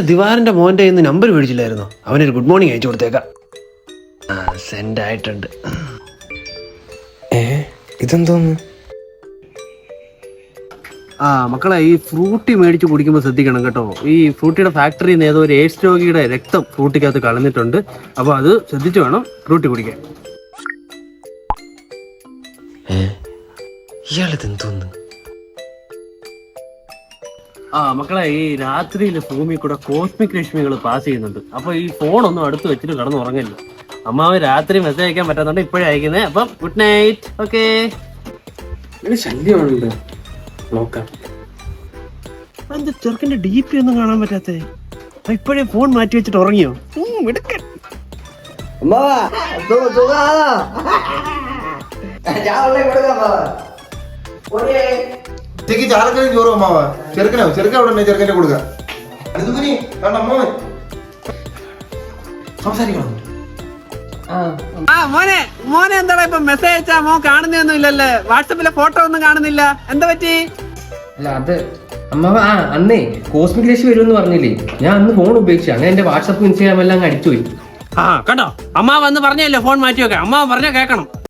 ദിവാറിന്റെ മോന്റെ ഇന്ന് നമ്പർ മേടിച്ചില്ലായിരുന്നു? അവനൊരു ഗുഡ് മോർണിംഗ് അയച്ചു കൊടുത്തേക്കാം. ആ സെൻഡ് ആയിട്ടുണ്ട്. ഏ ഇതെന്തോന്ന്? ആ മക്കളെ ഈ ഫ്രൂട്ടി മേടിച്ച് കുടിക്കുമ്പോൾ ശ്രദ്ധിക്കണം കേട്ടോ. ഈ ഫ്രൂട്ടിയുടെ ഫാക്ടറിയിൽ നിന്ന് ഏതോ ഒരു എയ്ഡ്സ് രോഗിയുടെ രക്തം ഫ്രൂട്ടിക്കകത്ത് കളഞ്ഞിട്ടുണ്ട്. അപ്പോൾ അത് ശ്രദ്ധിച്ചു വേണം ഫ്രൂട്ടി കുടിക്കാൻ. ഇയാളിത് എന്തോന്ന് ആ മക്കളെ ഈ രാത്രിയിൽ ഭൂമി കൂടെ കോസ്മിക് രശ്മികൾ പാസ് ചെയ്യുന്നുണ്ട്. അപ്പൊ ഈ ഫോൺ ഒന്നും അടുത്ത് വെച്ചിട്ട് കടന്നു ഉറങ്ങില്ല അമ്മാവ് രാത്രി മെസ്സേജ് അയക്കാൻ പറ്റാത്തോണ്ട് ഇപ്പോഴേ അയക്കുന്നേ. അപ്പം ഗുഡ് നൈറ്റ് ഓക്കെ ശല്യമാണല്ലോ. എന്താ ചെറുക്കന്റെ ഡി പി ഒന്നും കാണാൻ പറ്റാത്തേ? ഇപ്പോഴേ ഫോൺ മാറ്റി വെച്ചിട്ട് ഉറങ്ങിയോ? മിടുക്കൻ. ഉച്ചയ്ക്ക് ചാലക്കരയും ചോറും അമ്മാവ. ചെറുക്കനോ ചെറുക്കൻ അവിടെ ഉണ്ടെങ്കിൽ ചെറുക്കനെ കൊടുക്ക. അമ്മാവൻ. സംസാരിക്കണം. ആ മോനെ മോനെ എന്താടാ ഇപ്പൊ മെസ്സേജ് അയച്ചാ? മോൻ കാണുന്നൊന്നും ഇല്ലല്ലേ? വാട്സപ്പിലെ ഫോട്ടോ ഒന്നും കാണുന്നില്ല. എന്താ പറ്റി? അല്ല അത് അമ്മ ആ അന്നേ കോസ്മിക് രക്ഷ വരുമെന്ന് പറഞ്ഞില്ലേ? ഞാൻ അന്ന് ഫോൺ ഉപയോഗിച്ചു അങ്ങനെ എന്റെ വാട്സപ്പ് ഇൻസ്റ്റാഗ്രാം എല്ലാം അടിച്ചു അടിച്ചുപോയി. ആ കണ്ടോ? അമ്മ വന്ന് പറഞ്ഞല്ലേ ഫോൺ മാറ്റി വെക്കാം അമ്മ പറഞ്ഞ കേക്കണം